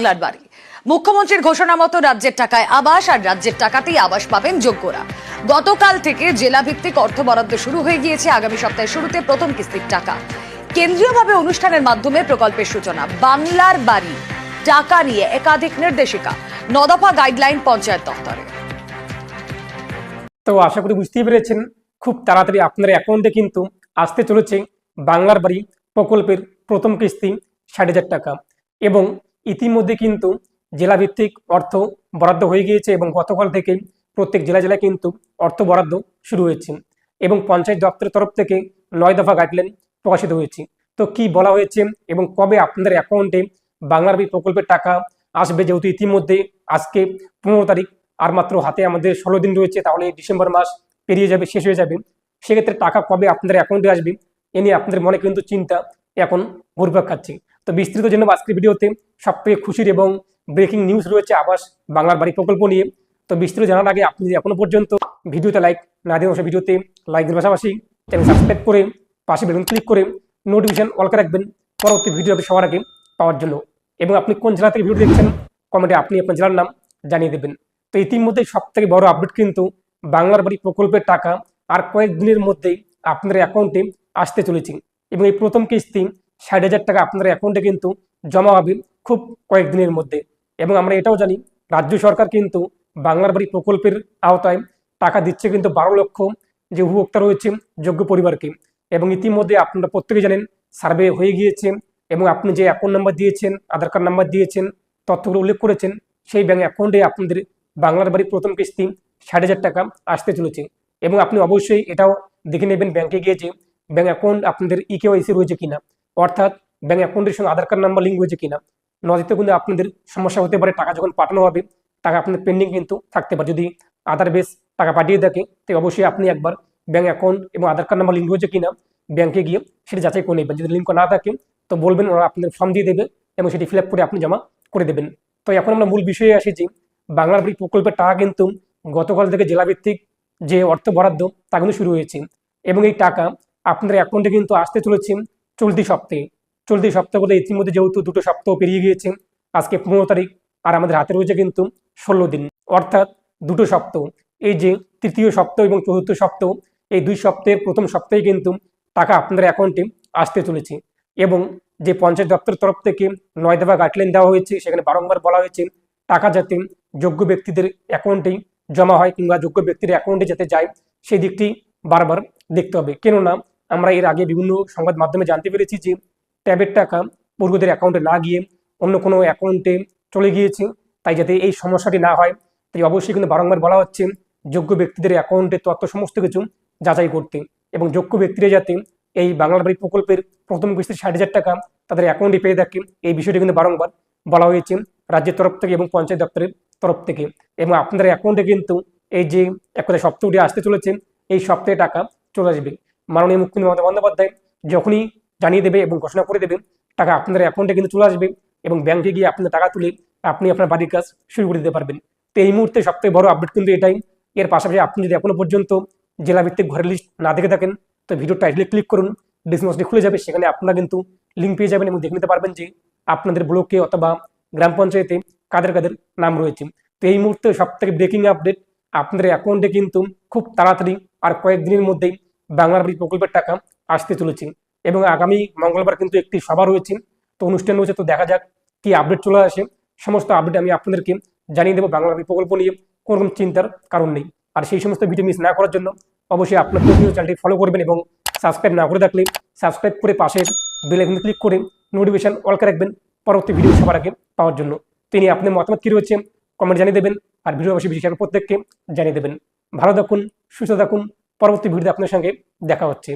বাংলার বাড়ি। মুখ্যমন্ত্রীর ঘোষণা মতো রাজ্যের টাকায় আবাস আর রাজ্যের টাকাতেই আবাস পাবেন যোগ্যরা। গতকাল থেকে জেলা ভিত্তিক অর্থ বরাদ্দ শুরু হয়ে গিয়েছে আগামী সপ্তাহের শুরুতে প্রথম কিস্তির টাকা। কেন্দ্রীয়ভাবে অনুষ্ঠানের মাধ্যমে প্রকল্পের সূচনা। বাংলার বাড়ি। টাকা নিয়ে একাধিক নির্দেশিকা। নদফা গাইডলাইন পঞ্চায়েত দপ্তরে। তো আশা করি বুঝতেই পেরেছেন, খুব তাড়াতাড়ি আপনার অ্যাকাউন্টে কিন্তু আসতে চলেছে বাংলার বাড়ি প্রকল্পের প্রথম কিস্তি ষাট টাকা। এবং ইতিমধ্যে কিন্তু জেলাভিত্তিক অর্থ বরাদ্দ হয়ে গিয়েছে এবং গতকাল থেকেই প্রত্যেক জেলা জেলায় কিন্তু অর্থ বরাদ্দ শুরু হয়েছে এবং পঞ্চায়েত দপ্তরের তরফ থেকে নয় দফা গাইডলাইন প্রকাশিত হয়েছে। তো কি বলা হয়েছে এবং কবে আপনাদের অ্যাকাউন্টে বাংলার বাড়ি প্রকল্পের টাকা আসবে? যেহেতু ইতিমধ্যে আজকে পনেরো তারিখ, আর মাত্র হাতে আমাদের ষোলো দিন রয়েছে, তাহলে ডিসেম্বর মাস পেরিয়ে যাবে, শেষ হয়ে যাবে। সেক্ষেত্রে টাকা কবে আপনাদের অ্যাকাউন্টে আসবে, এ নিয়ে আপনাদের মনে কিন্তু চিন্তা এখন ঘুরপাক খাচ্ছে। তো বিস্তৃত জন্য আজকের ভিডিওতে সবথেকে খুশির এবং ব্রেকিং নিউজ রয়েছে আবাস বাংলার বাড়ি প্রকল্প নিয়ে। তো বিস্তৃত জানার আগে আপনি যদি এখনও পর্যন্ত ভিডিওতে লাইক না দিয়ে অবশ্যই ভিডিওতে লাইক দেওয়ার পাশাপাশি চ্যানেল সাবস্ক্রাইব করে পাশে বেলুন ক্লিক করে নোটিফিকেশন অল করে রাখবেন। পরবর্তী ভিডিও আপনি সবার আগে পাওয়ার জন্য। এবং আপনি কোন জেলা থেকে ভিডিও দেখছেন কমেন্টে আপনি আপনার জেলার নাম জানিয়ে দেবেন। তো ইতিমধ্যে সব থেকে বড় আপডেট কিন্তু বাংলার বাড়ি প্রকল্পের টাকা আর কয়েক দিনের মধ্যেই আপনার অ্যাকাউন্টে আসতে চলেছে। এবং এই প্রথম কিস্তি ষাট হাজার টাকা আপনার অ্যাকাউন্টে কিন্তু জমা হবে খুব কয়েকদিনের মধ্যে। এবং আমরা এটাও জানি, রাজ্য সরকার কিন্তু বাংলার বাড়ি প্রকল্পের আওতায় টাকা দিচ্ছে কিন্তু বারো লক্ষ যে উপভোক্তা রয়েছে যোগ্য পরিবারকে। এবং ইতিমধ্যে আপনারা প্রত্যেকে জানেন, সার্ভে হয়ে গিয়েছে এবং আপনি যে অ্যাকাউন্ট নাম্বার দিয়েছেন, আধার কার্ড নাম্বার দিয়েছেন, তথ্যগুলো উল্লেখ করেছেন, সেই ব্যাঙ্ক অ্যাকাউন্টে আপনাদের বাংলার বাড়ি প্রথম কিস্তি ষাট হাজার টাকা আসতে চলেছে। এবং আপনি অবশ্যই এটাও দেখে নেবেন ব্যাংকে গিয়ে যে ব্যাঙ্ক অ্যাকাউন্ট আপনাদের E ইকেওয়াইসি রয়েছে কিনা। অর্থাৎ ব্যাঙ্ক অ্যাকাউন্টের সঙ্গে আধার কার্ড নাম্বার লিঙ্ক হয়েছে কিনা নদীতে কিন্তু আপনাদের সমস্যা হতে পারে, টাকা যখন পাঠানো হবে, টাকা আপনাদের পেন্ডিং কিন্তু থাকতে পারে। যদি আধার বেস টাকা পাঠিয়ে থাকে, তো অবশ্যই আপনি একবার ব্যাঙ্ক অ্যাকাউন্ট এবং আধার কার্ড নাম্বার লিঙ্ক হয়েছে কিনা ব্যাংকে গিয়ে সেটা যাচাই করে নেবেন। যদি লিঙ্ক না থাকে, তো বলবেন, ওরা আপনাদের ফর্ম দিয়ে দেবে এবং সেটি ফিল করে আপনি জমা করে দেবেন। তো এখন আমরা মূল বিষয়ে আসি যে, বাংলার বাড়ি প্রকল্পের টাকা কিন্তু গতকাল থেকে জেলাভিত্তিক যে অর্থ বরাদ্দ, তা কিন্তু শুরু হয়েছে। এবং এই টাকা আপনাদের অ্যাকাউন্টে কিন্তু আসতে চলেছে চলতি সপ্তাহে, চলতি সপ্তাহ বলে ইতিমধ্যে যেহেতু দুটো সপ্তাহ পেরিয়ে গিয়েছে, আজকে পনেরো তারিখ আর আমাদের হাতে রয়েছে কিন্তু ষোলো দিন। অর্থাৎ দুটো সপ্তাহ, এই যে তৃতীয় সপ্তাহ এবং চতুর্থ সপ্তাহ, এই দুই সপ্তাহের প্রথম সপ্তাহে কিন্তু টাকা আপনাদের অ্যাকাউন্টে আসতে চলেছে এবং যে পঞ্চায়েত দপ্তরের তরফ থেকে নয় দফা গাইডলাইন দেওয়া হয়েছে, সেখানে বারংবার বলা হয়েছে, টাকা যাতে যোগ্য ব্যক্তিদের অ্যাকাউন্টেই জমা হয় কিংবা যোগ্য ব্যক্তির অ্যাকাউন্টে যাতে যায় সেই দিকটি বারবার দেখতে হবে। কেননা আমরা এর আগে বিভিন্ন সংবাদ মাধ্যমে জানতে পেরেছি যে ট্যাবের টাকা পূর্বদের অ্যাকাউন্টে না গিয়ে অন্য কোনো অ্যাকাউন্টে চলে গিয়েছে। তাই যাতে এই সমস্যাটি না হয়, তাই অবশ্যই কিন্তু বারংবার বলা হচ্ছে, যোগ্য ব্যক্তিদের অ্যাকাউন্টে তথ্য সমস্ত কিছু যাচাই করতে এবং যোগ্য ব্যক্তিরা যাতে এই বাংলার বাড়ি প্রকল্পের প্রথম কিস্তির ষাট হাজার টাকা তাদের অ্যাকাউন্টে পেয়ে থাকে, এই বিষয়টি কিন্তু বারংবার বলা হয়েছে রাজ্যের তরফ থেকে এবং পঞ্চায়েত দপ্তরের তরফ থেকে। এবং আপনাদের অ্যাকাউন্টে কিন্তু এই যে একটা সপ্তাহটি আসতে চলেছে, এই সপ্তাহে টাকা চলে আসবে। মাননীয় মুখ্যমন্ত্রী মমতা বন্দ্যোপাধ্যায় যখনই জানিয়ে দেবে এবং ঘোষণা করে দেবে টাকা আপনাদের অ্যাকাউন্টে কিন্তু চলে আসবে এবং ব্যাংকে গিয়ে আপনার টাকা তুলে আপনি আপনার বাড়ির কাজ শুরু করে দিতে পারবেন। তো এই মুহূর্তে সবথেকে বড় আপডেট কিন্তু এটাই। এর পাশাপাশি আপনি যদি এখনও পর্যন্ত জেলাভিত্তিক ঘরের লিস্ট না দেখে থাকেন, তো ভিডিও টাইটলে ক্লিক করুন ডিসক্রিপশনে খুলে যাবে, সেখানে আপনারা কিন্তু লিঙ্ক পেয়ে যাবেন এবং দেখে নিতে পারবেন যে আপনাদের ব্লকে অথবা গ্রাম পঞ্চায়েতে কাদের কাদের নাম রয়েছে। তো এই মুহূর্তে সবথেকে ব্রেকিং আপডেট আপনাদের অ্যাকাউন্টে কিন্তু খুব তাড়াতাড়ি আর কয়েকদিনের মধ্যেই বাংলার বাড়ি প্রকল্পের টাকা আসতে চলেছে এবং আগামী মঙ্গলবার কিন্তু একটি সভা রয়েছে। তো অনুষ্ঠান রয়েছে, তো দেখা যাক কি আপডেট চলে আসে। সমস্ত আপডেট আমি আপনাদেরকে জানিয়ে দেবো। বাংলা বাড়ি প্রকল্প নিয়ে কোনো রকম চিন্তার কারণ নেই। আর সেই সমস্ত ভিডিও মিস না করার জন্য অবশ্যই আপনার প্রতিনিয়ত চ্যানেলটি ফলো করবেন এবং সাবস্ক্রাইব না করে থাকলে সাবস্ক্রাইব করে পাশের বেল আইকনে ক্লিক করে নোটিফিকেশন অল করে রাখবেন পরবর্তী ভিডিও সবার আগে পাওয়ার জন্য। তিনি আপনার মতামত কী রয়েছে? কমেন্ট জানিয়ে দেবেন। আর ভিডিও অবশ্যই বিশেষ প্রত্যেককে জানিয়ে দেবেন। ভালো থাকুন, সুস্থ থাকুন। পরবর্তী ভিডিওতে আপনার সঙ্গে দেখা হচ্ছে।